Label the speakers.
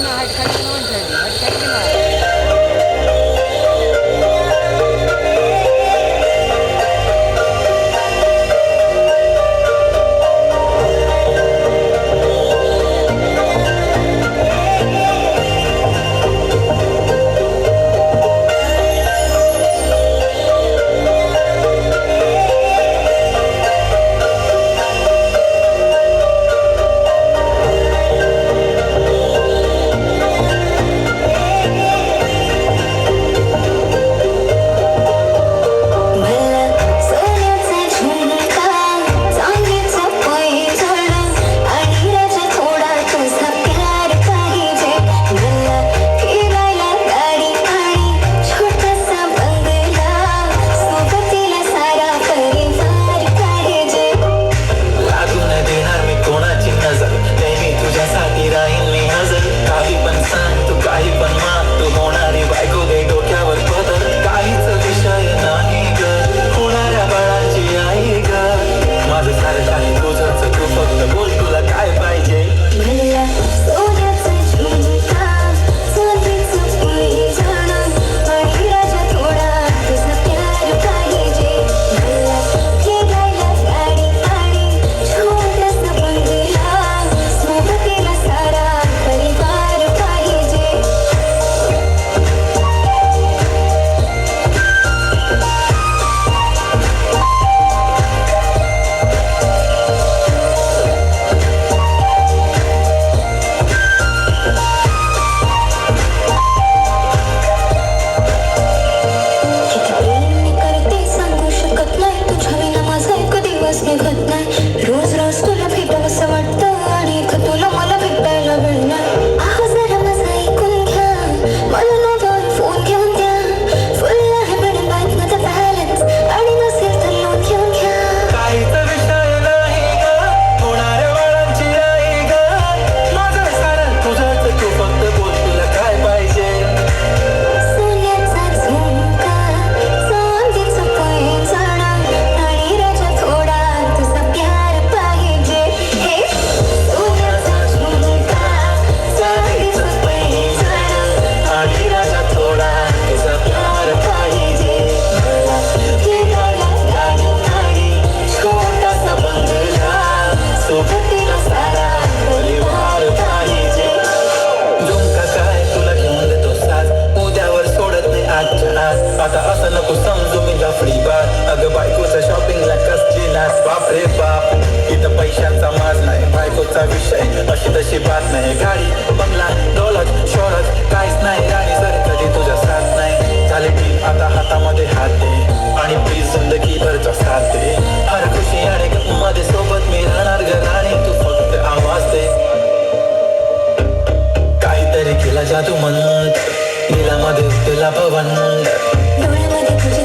Speaker 1: 那还还开 दिवस निघत नाही. रोज रोज तुला भेटावं वाटतं आणि तुला मला भेटायला
Speaker 2: मिळणार आत आता असं नको समजू मी लफडी बात अगं बायकोचा शॉपिंगला कसली नाच बाप रे बाप इथं पैशांचा माज नाही बायकोचा विषय अशी तशी बात नाही गाडी बंगला दौलत शोहरत काहीच नाही राणी सर कधी तुझ्या साथ नाही झाले की आता हातामध्ये हात दे आणि प्लीज जिंदगी भरचा साथ दे हर खुशी आणि मध्ये सोबत मी राहणार घर आणि तू फक्त आवाज दे काहीतरी केला जादू मन To love a woman.